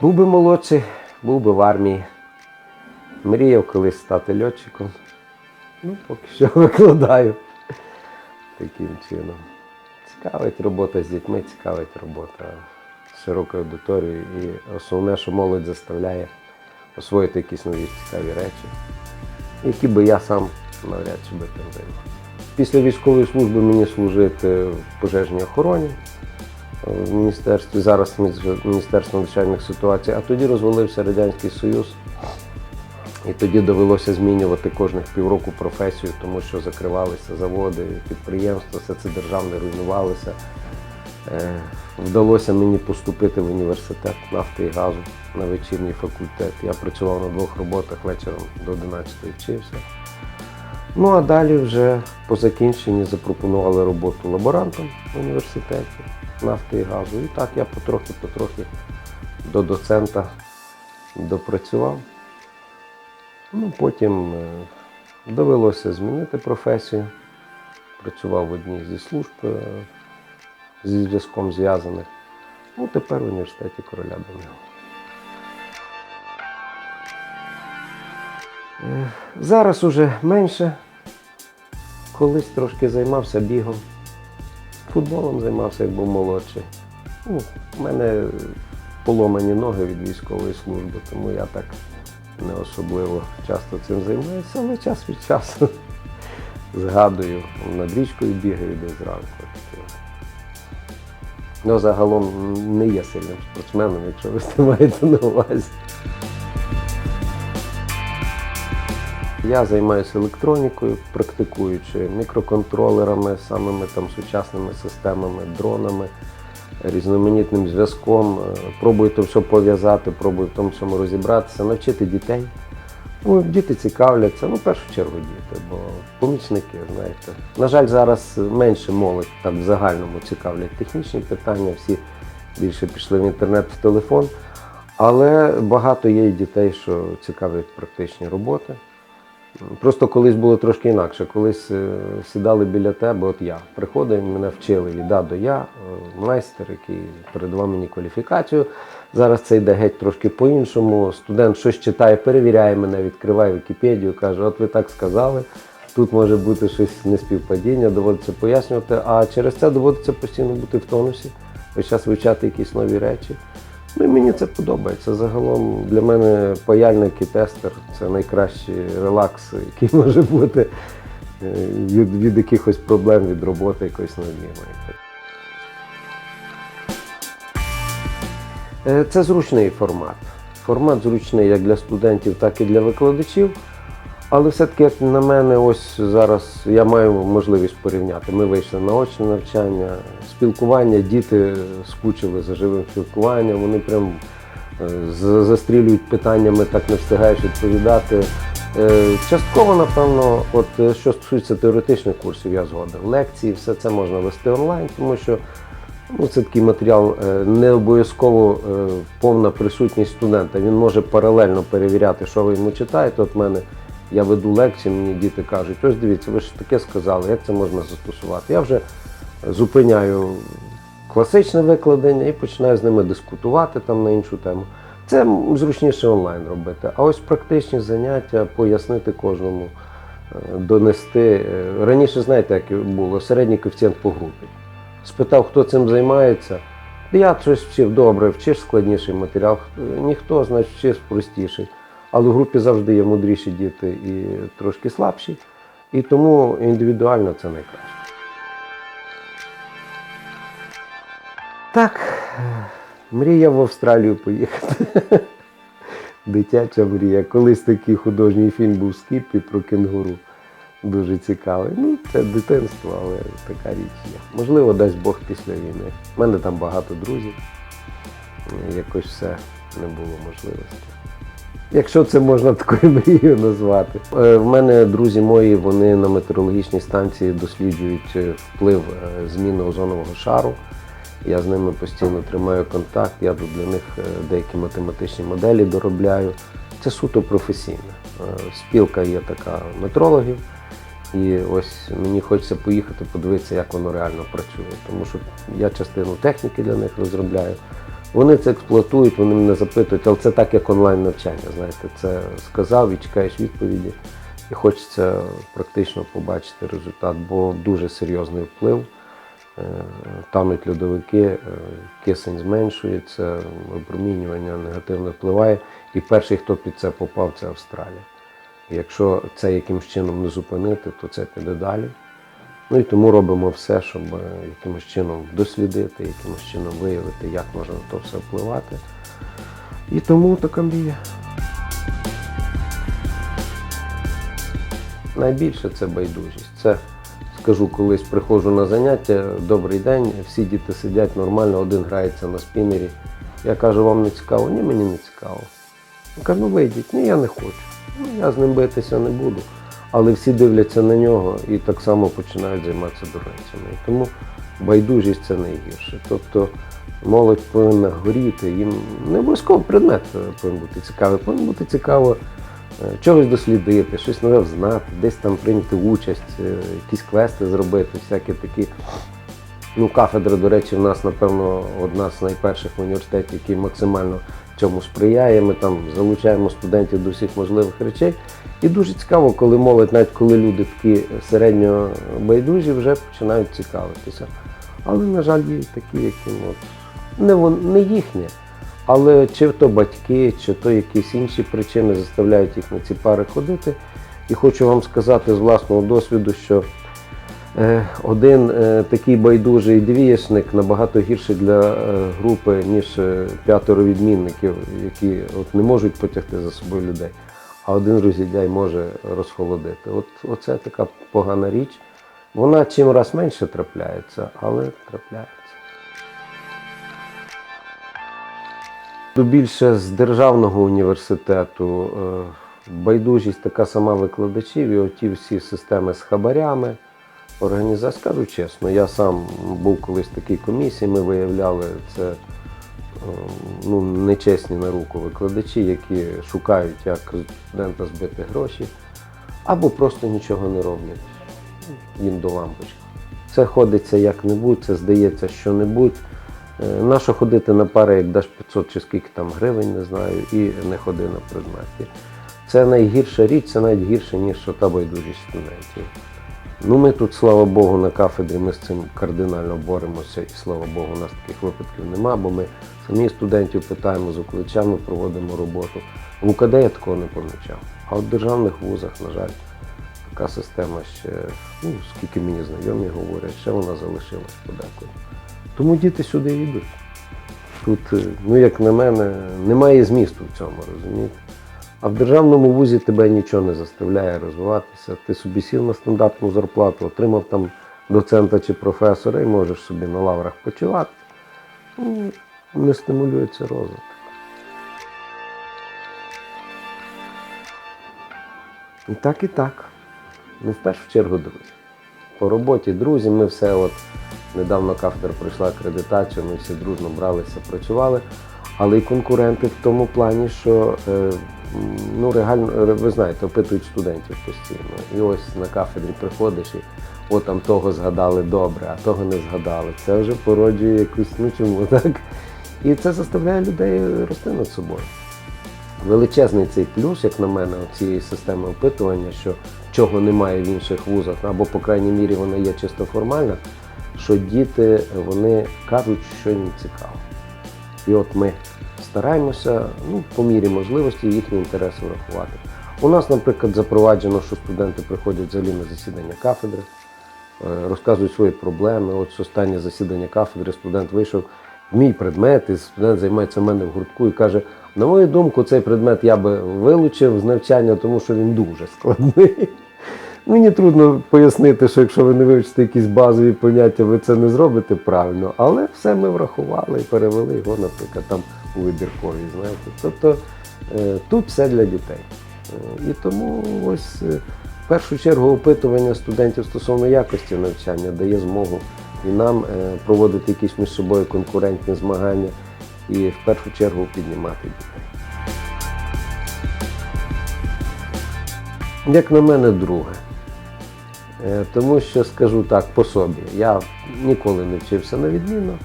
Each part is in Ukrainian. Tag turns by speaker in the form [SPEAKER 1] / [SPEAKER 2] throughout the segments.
[SPEAKER 1] Був би молодший, був би в армії. Мріяв колись стати льотчиком. Ну, поки що викладаю таким чином. Цікавить робота з дітьми, цікавить робота з широкою аудиторією. І основне, що молодь заставляє освоїти якісь нові цікаві речі, які би я сам навряд чи би тим займався. Після військової служби мені служити в пожежній охороні в міністерстві, зараз Міністерство надзвичайних ситуацій, а тоді розвалився Радянський Союз. І тоді довелося змінювати кожних півроку професію, тому що закривалися заводи, підприємства, все це державне руйнувалося. Е, Вдалося мені поступити в університет нафти і газу на вечірній факультет. Я працював на двох роботах, вечором до 11 вчився. Ну а далі вже по закінченні запропонували роботу лаборантом в університеті нафти і газу. І так я потрохи-потрохи до доцента допрацював. Ну, потім е, довелося змінити професію. Працював в одній зі служб е, зі зв'язком зв'язаних. Ну, тепер в університеті короля Данила. Е, Зараз уже менше. Колись трошки займався бігом. Футболом займався, як був молодший. Ну, у мене поломані ноги від військової служби, тому я так не особливо часто цим займаюся, але час від часу згадую, над річкою бігаю десь зранку. Ну, загалом не є сильним спортсменом, якщо ви маєте на увазі. Я займаюся електронікою, практикуючи мікроконтролерами, самими там сучасними системами, дронами, різноманітним зв'язком. Е, Пробую то все пов'язати, пробую в тому всьому розібратися, навчити дітей. Ну, діти цікавляться, ну, в першу чергу діти, бо помічники, знаєте. На жаль, зараз менше молодь так в загальному цікавлять технічні питання, всі більше пішли в інтернет, в телефон. Але багато є і дітей, що цікавлять практичні роботи. Просто колись було трошки інакше. Колись е, сідали біля тебе, от я. Приходив, мене вчили від А до Я, е, майстер, який передавав мені кваліфікацію. Зараз це йде геть трошки по-іншому. Студент щось читає, перевіряє мене, відкриває Вікіпедію, каже, от ви так сказали, тут може бути щось неспівпадіння, доводиться пояснювати, а через це доводиться постійно бути в тонусі, весь час вивчати якісь нові речі. Ну і мені це подобається. Загалом для мене паяльник і тестер це найкращий релакс, який може бути е, від, від якихось проблем, від роботи якоїсь надмірної. Е, Це зручний формат. Формат зручний як для студентів, так і для викладачів. Але все-таки, як на мене, ось зараз я маю можливість порівняти. Ми вийшли на очне навчання, спілкування, діти скучили за живим спілкуванням, вони прям е, застрілюють питаннями, так не встигаєш відповідати. Е, Частково, напевно, от е, що стосується теоретичних курсів, я згоден. Лекції, все це можна вести онлайн, тому що Ну, це такий матеріал, не обов'язково повна присутність студента. Він може паралельно перевіряти, що ви йому читаєте. От мене я веду лекції, мені діти кажуть, ось дивіться, ви ж таке сказали, як це можна застосувати. Я вже зупиняю класичне викладення і починаю з ними дискутувати там на іншу тему. Це зручніше онлайн робити. А ось практичні заняття пояснити кожному, е, донести. Е, Раніше, знаєте, як було середній коефіцієнт по групі спитав, хто цим займається. Я щось вчив добре, вчиш складніший матеріал, ніхто, значить, вчив простіший. Але в групі завжди є мудріші діти і трошки слабші. І тому індивідуально це найкраще. Так, мрія в Австралію поїхати. Дитяча мрія. Колись такий художній фільм був Скіппі про кенгуру. Дуже цікавий. Ну, це дитинство, але така річ є. Можливо, дасть Бог після війни. У мене там багато друзів. Якось все не було можливості. Якщо це можна такою мрією назвати. Е, В мене друзі мої, вони на метеорологічній станції досліджують е, вплив е, зміни озонового шару. Я з ними постійно тримаю контакт, я тут для них деякі математичні моделі доробляю. Це суто професійне. Спілка є така метрологів. І ось мені хочеться поїхати подивитися, як воно реально працює. Тому що я частину техніки для них розробляю. Вони це експлуатують, вони мене запитують, але це так, як онлайн навчання. Знаєте, це сказав і чекаєш відповіді. І хочеться практично побачити результат, бо дуже серйозний вплив. Е, Тануть льодовики, е, кисень зменшується, випромінювання негативно впливає. І перший, хто під це попав, це Австралія. Якщо це якимось чином не зупинити, то це піде далі. Ну і тому робимо все, щоб е, якимось чином дослідити, якимось чином виявити, як можна на то все впливати. І тому така мрія. Найбільше це байдужість. Це скажу, колись приходжу на заняття, добрий день, всі діти сидять нормально, один грається на спінері. Я кажу, вам не цікаво? Ні, мені не цікаво. Він каже, ну вийдіть, ні, я не хочу. Ну, я з ним битися не буду. Але всі дивляться на нього і так само починають займатися дурницями. І тому байдужість це найгірше. Тобто молодь повинна горіти, їм не обов'язково предмет повинен бути цікавий, повинен бути цікаво е, чогось дослідити, щось нове взнати, десь там прийняти участь, е, якісь квести зробити, всякі такі. Ну, кафедра, до речі, в нас, напевно, одна з найперших в університеті, який максимально цьому сприяє. Ми там залучаємо студентів до всіх можливих речей. І дуже цікаво, коли молодь, навіть коли люди такі середньо байдужі, вже починають цікавитися. Але, на жаль, є такі, яким от не, вон- не їхнє, але чи то батьки, чи то якісь інші причини заставляють їх на ці пари ходити. І хочу вам сказати з власного досвіду, що Один е, такий байдужий двієчник набагато гірший для е, групи, ніж е, п'ятеро відмінників, які от не можуть потягти за собою людей. А один розідяй може розхолодити. От оце така погана річ. Вона чим раз менше трапляється, але трапляється. Більше з державного університету е, байдужість така сама викладачів, і оті всі системи з хабарями. Організація, скажу чесно, я сам був колись в такій комісії, ми виявляли це е, ну, нечесні на руку викладачі, які шукають, як студента збити гроші, або просто нічого не роблять. Їм до лампочки. Це ходиться як-небудь, це здається що-небудь. Е, Нащо ходити на пари, як даш 500 чи скільки там гривень, не знаю, і не ходи на предмети. Це найгірша річ, це навіть гірше, ніж та байдужість студентів. Ну, ми тут, слава Богу, на кафедрі ми з цим кардинально боремося, і слава Богу, у нас таких випадків нема, бо ми самі студентів питаємо з викладачами, проводимо роботу. В УКД я такого не помічав. А от в державних вузах, на жаль, така система ще, ну, скільки мені знайомі говорять, ще вона залишилась подекуди. Тому діти сюди йдуть. Тут, е, ну як на мене, немає змісту в цьому, розумієте? А в державному вузі тебе нічого не заставляє розвиватися. Ти собі сів на стандартну зарплату, отримав там доцента чи професора і можеш собі на лаврах почувати. Ну, Не стимулюється розвиток. І так, і так. Ну, в першу чергу, друзі. По роботі друзі, ми все от недавно кафедра пройшла акредитацію, ми всі дружно бралися, працювали. Але й конкуренти в тому плані, що е, ну, реально, ви знаєте, опитують студентів постійно. І ось на кафедрі приходиш і о, там того згадали добре, а того не згадали. Це вже породжує якусь, ну чому так? І це заставляє людей рости над собою. Величезний цей плюс, як на мене, цієї системи опитування, що чого немає в інших вузах, або, по крайній мірі, вона є чисто формальна, що діти вони кажуть, що їм цікаво. І от ми стараємося ну, по мірі можливості їхні інтереси врахувати. У нас, наприклад, запроваджено, що студенти приходять взагалі на засідання кафедри, е, розказують свої проблеми. От останнє засідання кафедри студент вийшов в мій предмет, і студент займається в мене в гуртку і каже: на мою думку, цей предмет я би вилучив з навчання, тому що він дуже складний. Мені трудно пояснити, що якщо ви не вивчите якісь базові поняття, ви це не зробите правильно, але все ми врахували і перевели його, наприклад, там у вибірковій, знаєте. Тобто е, тут все для дітей. Е, І тому ось е, в першу чергу опитування студентів стосовно якості навчання дає змогу і нам проводити якісь між собою конкурентні змагання і в першу чергу піднімати дітей. Як на мене, друге. Е, Тому що скажу так по собі, я ніколи не вчився на відмінно,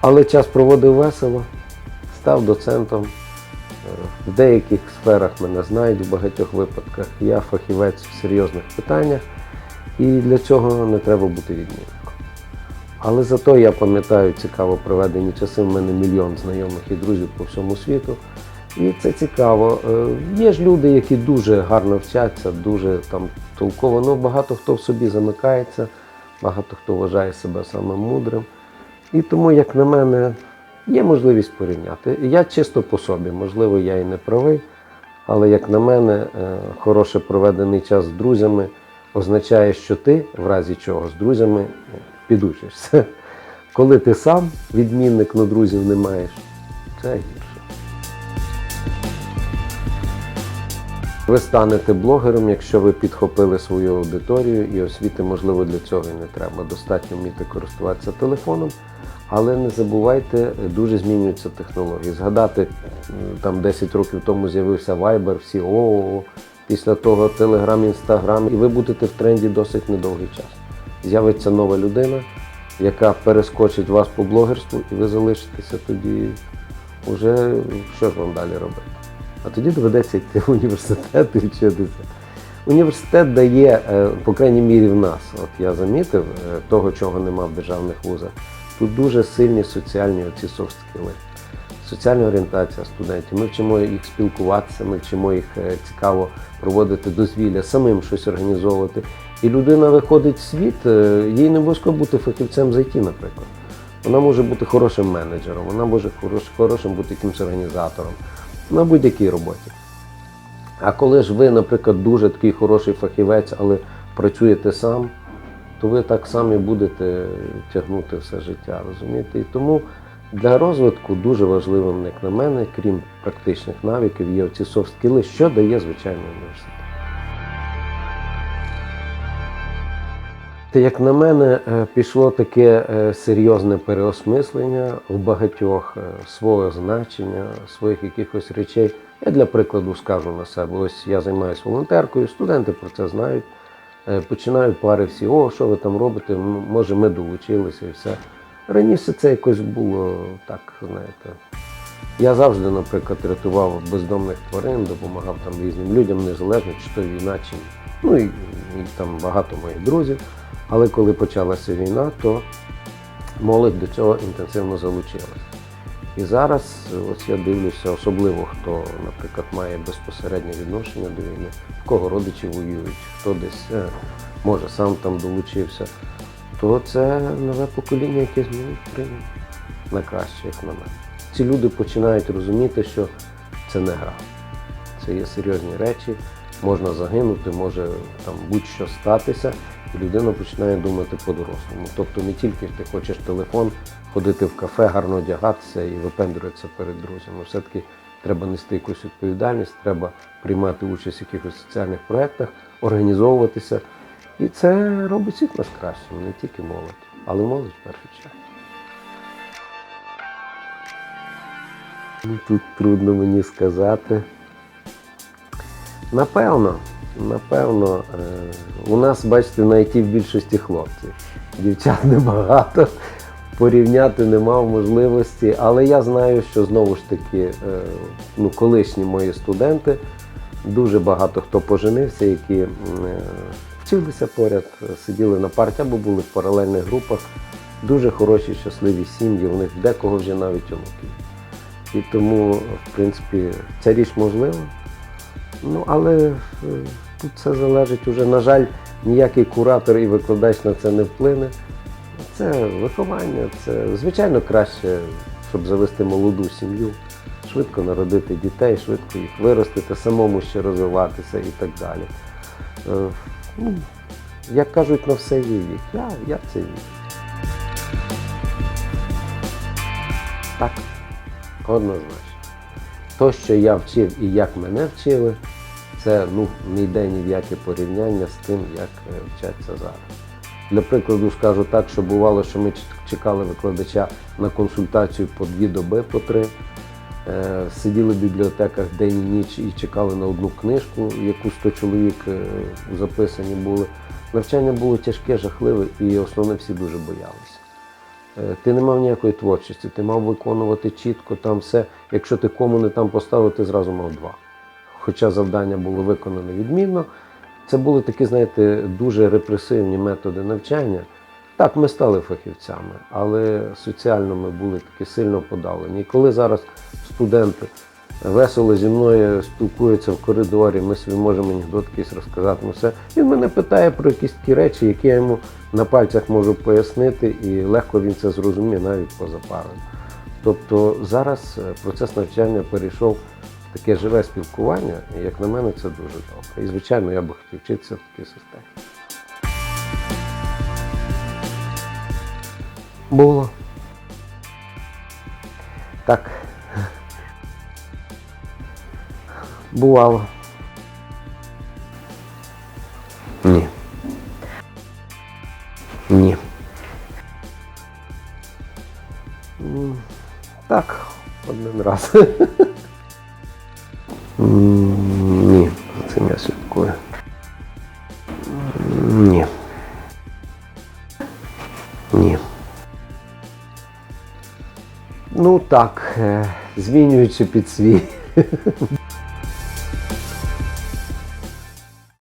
[SPEAKER 1] але час проводив весело. став доцентом. Е, В деяких сферах мене знають, в багатьох випадках. Я фахівець в серйозних питаннях, і для цього не треба бути відмінником. Але зато я пам'ятаю цікаво проведені часи. В мене мільйон знайомих і друзів по всьому світу. І це цікаво. Е, Є ж люди, які дуже гарно вчаться, дуже там толково. Ну, багато хто в собі замикається, багато хто вважає себе самим мудрим. І тому, як на мене, є можливість порівняти. Я чисто по собі, можливо, я і не правий, але як на мене, е, хороше проведений час з друзями означає, що ти, в разі чого, з друзями підучишся. Коли ти сам відмінник, но друзів не маєш, це гірше. Ви станете блогером, якщо ви підхопили свою аудиторію, і освіти, можливо, для цього і не треба. Достатньо вміти користуватися телефоном, але не забувайте, дуже змінюються технології. Згадати, там 10 років тому з'явився Viber, всі ООО, після того Telegram, Instagram, і ви будете в тренді досить недовгий час. З'явиться нова людина, яка перескочить вас по блогерству, і ви залишитеся тоді вже що ж вам далі робити. А тоді доведеться йти в університет і вчитися. Університет дає, е, по крайній мірі, в нас, от я замітив, е, того, чого нема в державних вузах, тут дуже сильні соціальні оці софт-скіли. Соціальна орієнтація студентів. Ми вчимо їх спілкуватися, ми вчимо їх е, цікаво проводити дозвілля, самим щось організовувати. І людина виходить в світ, їй не обов'язково бути фахівцем з IT, наприклад. Вона може бути хорошим менеджером, вона може хорошим бути якимось організатором на будь-якій роботі. А коли ж ви, наприклад, дуже такий хороший фахівець, але працюєте сам, то ви так самі будете тягнути все життя, розумієте? І тому для розвитку дуже важливим, як на мене, крім практичних навиків, є оці софт-скіли, що дає звичайний університет. Та, Як на мене, е, пішло таке е, серйозне переосмислення у багатьох е, свого значення, своїх якихось речей. Я для прикладу скажу на себе. Ось я займаюся волонтеркою, студенти про це знають. Починають пари всі, о, що ви там робите? Може, ми долучилися і все. Раніше це якось було так, знаєте. Я завжди, наприклад, рятував бездомних тварин, допомагав там різним людям, незалежно, чи то війна, чи ну і, і там багато моїх друзів. Але коли почалася війна, то молодь до цього інтенсивно залучилася. І зараз, ось я дивлюся, особливо хто, наприклад, має безпосереднє відношення до війни, в кого родичі воюють, хто десь е, може сам там долучився, то це нове покоління, яке змінить Україну на краще, як на мене. Ці люди починають розуміти, що це не гра. Це є серйозні речі, можна загинути, може там будь-що статися, людина починає думати по-дорослому. Тобто не тільки ти хочеш телефон, ходити в кафе, гарно одягатися і випендрюватися перед друзями. Все-таки треба нести якусь відповідальність, треба приймати участь в якихось соціальних проєктах, організовуватися. І це робить світ нас кращим, не тільки молодь, але молодь в першу чергу. Ну, Тут трудно мені сказати. Напевно, напевно, е, у нас, бачите, на IT в більшості хлопців. Дівчат небагато, порівняти не мав можливості, але я знаю, що знову ж таки е, ну, колишні мої студенти, дуже багато хто поженився, які е, вчилися поряд, сиділи на парті або були в паралельних групах. Дуже хороші, щасливі сім'ї, у них декого вже навіть онуки. І тому, в принципі, ця річ можлива. Ну, але тут все залежить уже, на жаль, ніякий куратор і викладач на це не вплине. Це виховання, це звичайно краще, щоб завести молоду сім'ю, швидко народити дітей, швидко їх виростити, самому ще розвиватися і так далі. Е, Ну, як кажуть, на все є вік. Я, я це вірю. Так, однозначно. То, що я вчив і як мене вчили, це ну, не йде ні в яке порівняння з тим, як е, вчаться зараз. Для прикладу скажу так, що бувало, що ми чекали викладача на консультацію по дві доби, по три. Е, Сиділи в бібліотеках день і ніч і чекали на одну книжку, яку 100 чоловік е, записані були. Навчання було тяжке, жахливе, і основне всі дуже боялися. ти не мав ніякої творчості, ти мав виконувати чітко там все. Якщо ти кому не там поставив, ти зразу мав два. Хоча завдання було виконане відмінно. Це були такі, знаєте, дуже репресивні методи навчання. Так, ми стали фахівцями, але соціально ми були такі сильно подавлені. І коли зараз студенти весело зі мною спілкуються в коридорі, ми собі можемо анекдот якийсь розказати, ну все. Він мене питає про якісь такі речі, які я йому на пальцях можу пояснити, і легко він це зрозуміє навіть поза парою. Тобто зараз процес навчання перейшов таке живе спілкування, і як на мене, це дуже добре. І звичайно, я би хотів вчитися в такій системі. Було. Так. Бувало. Ні. Ні. Так, один раз. так, е, змінюючи під свій